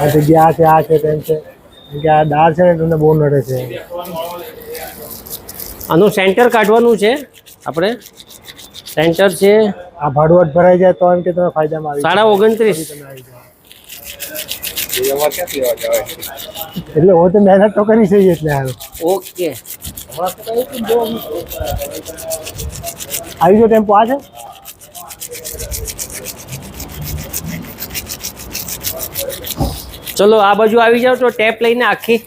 આ જગ્યા આ છે આ છે તેમ છે. કે આ દાળ છે ને તમને બહુ નડે છે. આનું સેન્ટર કાઢવાનું છે આપણે. સેન્ટર છે. આ ભાડવટ ભરાઈ જાય તો એમ કે તમે ફાયદામાં આવી સાડા ઓગણત્રીસ. એટલે હું તો મહેનત તો કરી છે એટલે હારું ઓકે. આવી ગયો ટેમ્પો આ છે? ચલો આ બાજુ આવી જાવ તો ટેપ લઈને આખી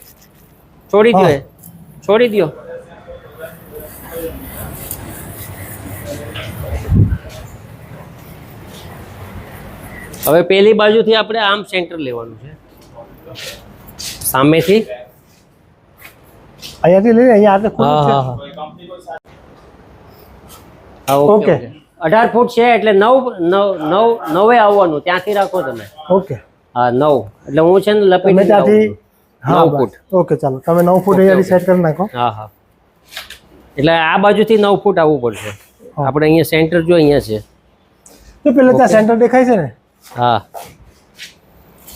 છોડી દો છોડી દો હવે પેલી બાજુથી આપણે આમ સેન્ટર લેવાનું છે. સામેથી. અહીંયાથી લઈ અહીંયા હા ઓકે. અઢાર ફૂટ છે એટલે નવ નવ નવ નવે આવવાનું ત્યાંથી રાખો તમે. ઓકે. હા નવ. એટલે હું છે ને લપી લપેટી ત્યાંથી હા નવ ફૂટ. ઓકે ચાલો. તમે નવ ફૂટ અહીંયા અહીંયાથી સેટ કરી નાખો. હા હા. એટલે આ બાજુથી નવ ફૂટ આવવું પડશે. આપણે અહીંયા સેન્ટર જો અહીંયા છે. તો પેલા ત્યાં સેન્ટર દેખાય છે ને? હા.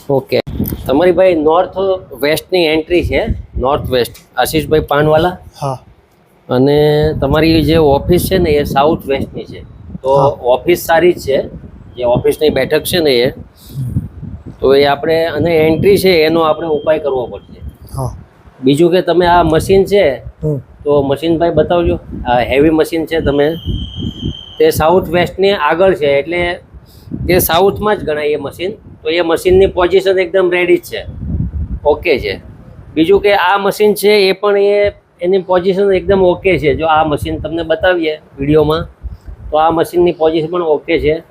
ઓકે. તમારી ભાઈ નોર્થ વેસ્ટની એન્ટ્રી છે. નોર્થ વેસ્ટ આશીષભાઈ પાનવાલા. હા. અને તમારી જે ઓફિસ છે ને એ સાઉથ વેસ્ટની છે. તો ઓફિસ સારી જ છે. જે ઓફિસની બેઠક છે ને એ. તો એ આપણે અને એન્ટ્રી છે એનો આપણે ઉપાય કરવો પડશે. બીજું કે તમે આ મશીન છે તો મશીન ભાઈ બતાવજો. આ હેવી મશીન છે તમે. તે સાઉથ વેસ્ટની આગળ છે એટલે તે સાઉથમાં જ ગણાય એ મશીન તો એ મશીનની પોઝિશન એકદમ રેડી જ છે. ઓકે છે. બીજું કે આ મશીન છે એ પણ એ એની પોઝિશન એકદમ ઓકે છે. જો આ મશીન તમને બતાવીએ વિડીયોમાં તો આ મશીનની પોઝિશન પણ ઓકે છે.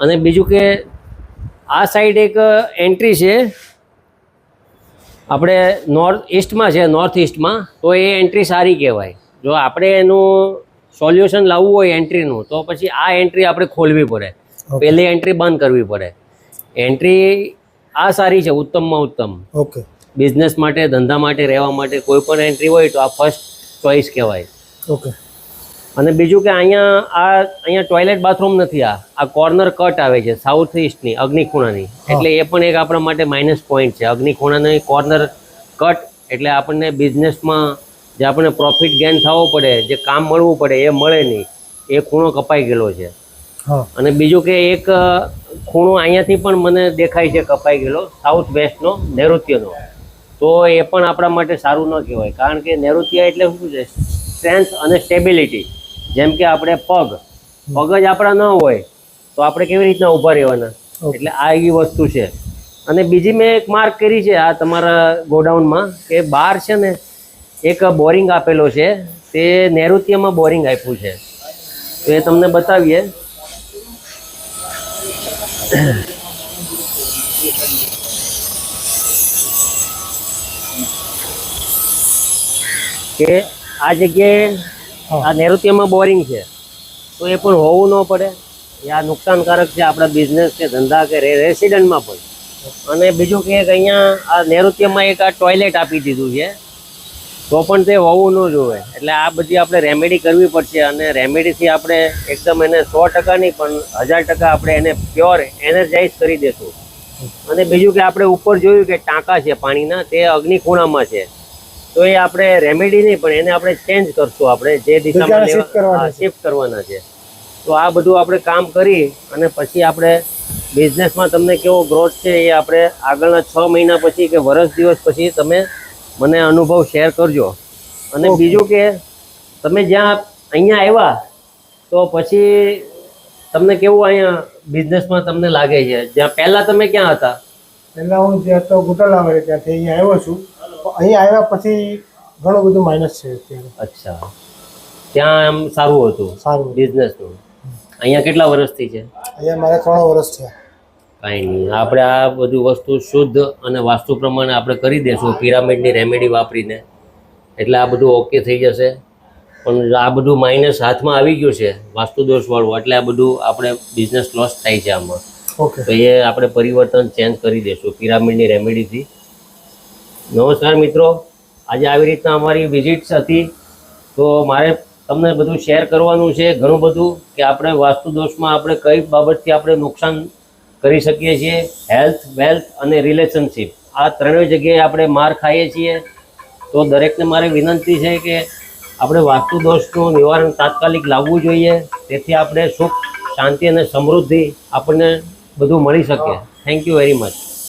અને બીજું કે આ સાઈડ એક એન્ટ્રી છે. આપણે નોર્થ ઇસ્ટમાં છે નોર્થ ઇસ્ટમાં તો એ એન્ટ્રી સારી કહેવાય. જો આપણે એનું સોલ્યુશન લાવવું હોય એન્ટ્રીનું તો પછી આ એન્ટ્રી આપણે ખોલવી પડે. પહેલી એન્ટ્રી બંધ કરવી પડે. એન્ટ્રી આ સારી છે ઉત્તમમાં ઉત્તમ. ઓકે બિઝનેસ માટે ધંધા માટે રહેવા માટે કોઈ પણ એન્ટ્રી હોય તો આ ફર્સ્ટ ચોઈસ કહેવાય. ઓકે અને બીજું કે અહીંયા આ અહીંયા ટોયલેટ બાથરૂમ નથી આ. આ કોર્નર કટ આવે છે સાઉથ ઇસ્ટની અગ્નિખૂણાની એટલે એ પણ એક આપણા માટે માઇનસ પોઈન્ટ છે. અગ્નિખૂણાની કોર્નર કટ એટલે આપણને બિઝનેસમાં જે આપણને પ્રોફિટ ગેન થવો પડે જે કામ મળવું પડે એ મળે નહીં. એ ખૂણો કપાઈ ગયેલો છે. અને બીજું કે એક ખૂણો અહીંયાથી પણ મને દેખાય છે કપાઈ ગયેલો સાઉથ વેસ્ટનો નૈઋત્યનો તો એ પણ આપણા માટે સારું ન કહેવાય. કારણ કે નૈઋત્ય એટલે શું છે? સ્ટ્રેન્થ અને સ્ટેબિલિટી જેમ કે આપણે પગ પગ જ આપણા ન હોય તો આપણે કેવી રીતના ઊભા રહેવાના? એટલે આ એવી વસ્તુ છે. અને બીજી મેં એક માર્ક કરી છે આ તમારા ગોડાઉનમાં કે બહાર છે ને એક બોરિંગ આપેલો છે તે નૈઋત્યમાં બોરિંગ આપ્યું છે. તો એ તમને બતાવીએ. કે આ જગ્યાએ. આ નૈઋત્યમાં બોરિંગ છે. તો એ પણ હોવું ન પડે. એ આ નુકસાનકારક છે આપણા બિઝનેસ કે ધંધા કે રેસિડન્ટમાં પણ. અને બીજું કે અહીંયા આ નૈઋત્યમાં એક આ ટોયલેટ આપી દીધું છે. તો પણ તે હોવું ન જોવે. એટલે આ બધી આપણે રેમેડી કરવી પડશે અને રેમેડીથી આપણે એકદમ એને સો ટકા નહીં પણ હજાર ટકા આપણે એને પ્યોર એનર્જાઇઝ કરી દેશું. અને બીજું કે આપણે ઉપર જોયું કે ટાંકા છે પાણીના તે અગ્નિખૂણામાં છે. તો એ આપણે રેમેડી નહીં પણ એને આપણે ચેન્જ કરશું આપણે જે દિશામાં. શિફ્ટ કરવાના છે. તો આ બધું આપણે કામ કરી અને પછી આપણે બિઝનેસમાં તમને કેવો ગ્રોથ છે એ આપણે આગળના છ મહિના પછી કે વર્ષ દિવસ પછી તમે મને અનુભવ શેર કરજો. અને બીજું કે તમે જ્યાં અહીંયા આવ્યા તો પછી તમને કેવું અહીંયા બિઝનેસમાં તમને લાગે છે? જ્યાં પહેલા તમે ક્યાં હતા? પહેલા હું જ્યાં તો ગુટલા આવે ત્યાંથી અહીંયા આવ્યો છું. અહીંયા આવ્યા પછી ઘણું બધું માઇનસ છે અત્યારે. અચ્છા. ત્યાં એમ સારું હતું? સારું. બિઝનેસનું અહીંયા કેટલા વર્ષથી છે? અહીંયા મારે ત્રણ વર્ષ છે કાંઈ નહીં. આપણે આ બધું વસ્તુ શુદ્ધ અને વાસ્તુ પ્રમાણે આપણે કરી દેશું. પિરામિડની રેમેડી વાપરીને. એટલે આ બધું ઓકે થઈ જશે. પણ આ બધું માઇનસ હાથમાં આવી ગયું છે વાસ્તુ દોષવાળું. એટલે આ બધું આપણે બિઝનેસ લોસ થાય છે આમાં. ઓકે તો એ આપણે પરિવર્તન ચેન્જ કરી દેશું. પિરામિડની રેમેડીથી નમસ્કાર મિત્રો. આજે આવી રીતના અમારી વિઝિટ્સ હતી. તો મારે તમને બધું શેર કરવાનું છે, ઘણું બધું, કે આપણે વાસ્તુ દોષમાં આપણે કઈ બાબતથી આપણે નુકસાન કરી શકીએ છીએ. હેલ્થ વેલ્થ અને રિલેશનશીપ આ ત્રણેય જગ્યાએ આપણે માર ખાઈએ છીએ. તો દરેકને મારે વિનંતી છે કે આપણે વાસ્તુ દોષનું નિવારણ તાત્કાલિક લાવવું જોઈએ. તેથી આપણે સુખ, શાંતિ અને સમૃદ્ધિ આપણને બધું મળી શકે. Thank you very much